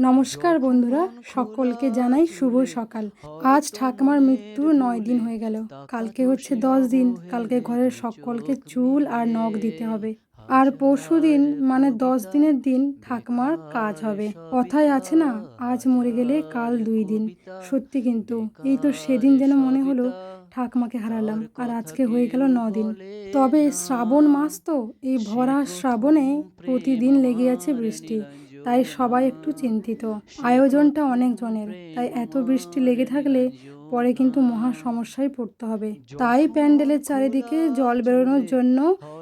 নমস্কার বন্ধুরা, সকলকে জানাই শুভ সকাল। আজ ঠাকুমার মৃত্যু নয় দিন হয়ে গেল। কালকে হচ্ছে দশ দিন। কালকে ঘরের সকলকে চুল আর নখ দিতে হবে। আর পরশু দিন মানে দশ দিনের দিন, ঠাকুমার কাজ হবে। কথায় আছে না, আজ মরে গেলে কাল দুই দিন। সত্যি কিন্তু, এই তো সেদিন যেন মনে হলো ঠাকুমাকে হারালাম, আর আজকে হয়ে গেল দিন। তবে শ্রাবণ মাস তো, এই ভরা শ্রাবণে প্রতিদিন লেগে আছে বৃষ্টি। তাই সবাই একটু চিন্তিত। আয়োজনটা অনেকজনের তাই এত বৃষ্টি লেগে থাকলে পরে কিন্তু মহা সমস্যায় পড়তে হবে। তাই প্যান্ডেলের চারিদিকে জল বেরোনোর জন্য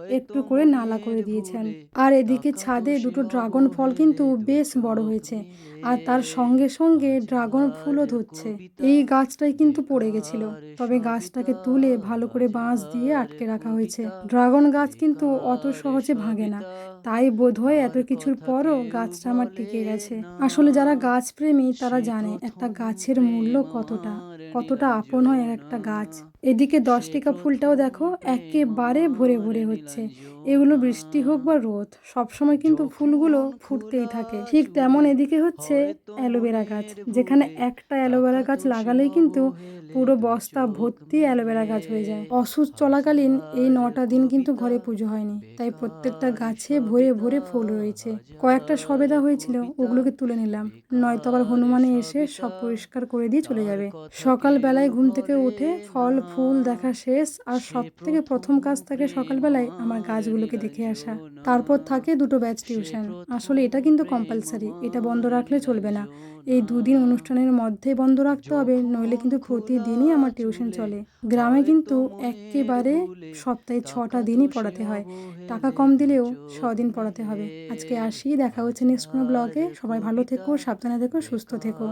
একটু করে নালা করে দিয়েছেন। আর এদিকে ছাদে দুটো ড্রাগন ফল কিন্তু বেশ বড় হয়েছে। আর তার সঙ্গে সঙ্গে ড্রাগন ফুলও ধরছে। এই গাছটাই কিন্তু পড়ে গেছিল। তবে গাছটাকে তুলে ভালো করে বাঁশ দিয়ে আটকে রাখা হয়েছে। ড্রাগন গাছ কিন্তু অত সহজে ভাঙে না। তাই বোধ হয় এত কিছুর পরও গাছটা আমার টিকে গেছে। আসলে যারা গাছ প্রেমী তারা জানে একটা গাছের মূল্য কতটা কতটা আপন হয় একটা গাছ। এদিকে দশ টিকা ফুলটাও দেখো একেবারে ভরে ভরে হচ্ছে। এগুলো বৃষ্টি হোক বা রোদ সবসময় কিন্তু ফুলগুলো ফুটতেই থাকে। ঠিক তেমন এদিকে হচ্ছে অ্যালোভেরা গাছ যেখানে একটা অ্যালোভেরা গাছ লাগালেই কিন্তু পুরো বস্তা ভর্তি অ্যালোভেরা গাছ হয়ে যায়। অসুস্থ চলাকালীন এই নটা দিন কিন্তু ঘরে পুজো হয়নি। তাই প্রত্যেকটা গাছে ভরে ভরে ফুল রয়েছে। কয়েকটা সবেদা হয়েছিল ওগুলোকে তুলে নিলাম। নয়তো আবার হনুমানে এসে সব পরিষ্কার করে দিয়ে চলে যাবে। সকাল বেলায় ঘুম থেকে উঠে ফল ফুল দেখা শেষ আর সব থেকে প্রথম কাজ থাকে সকালবেলায় আমার গাছগুলোকে দেখে আসা। তারপর থাকে দুটো ব্যাচ টিউশন আসলে এটা কিন্তু কম্পালসারি এটা বন্ধ রাখলে চলবে না। এই দুদিন অনুষ্ঠানের মধ্যে বন্ধ রাখতে হবে নইলে কিন্তু প্রতিদিনই আমার টিউশন চলে। গ্রামে কিন্তু একেবারে সপ্তাহে ছটা দিনই পড়াতে হয়। টাকা কম দিলেও দিন পড়াতে হবে। আজকে আসি দেখা হচ্ছে নেক্সট কোনো ব্লগে সবাই ভালো থেকো সাবধানে থেকো সুস্থ থেকো।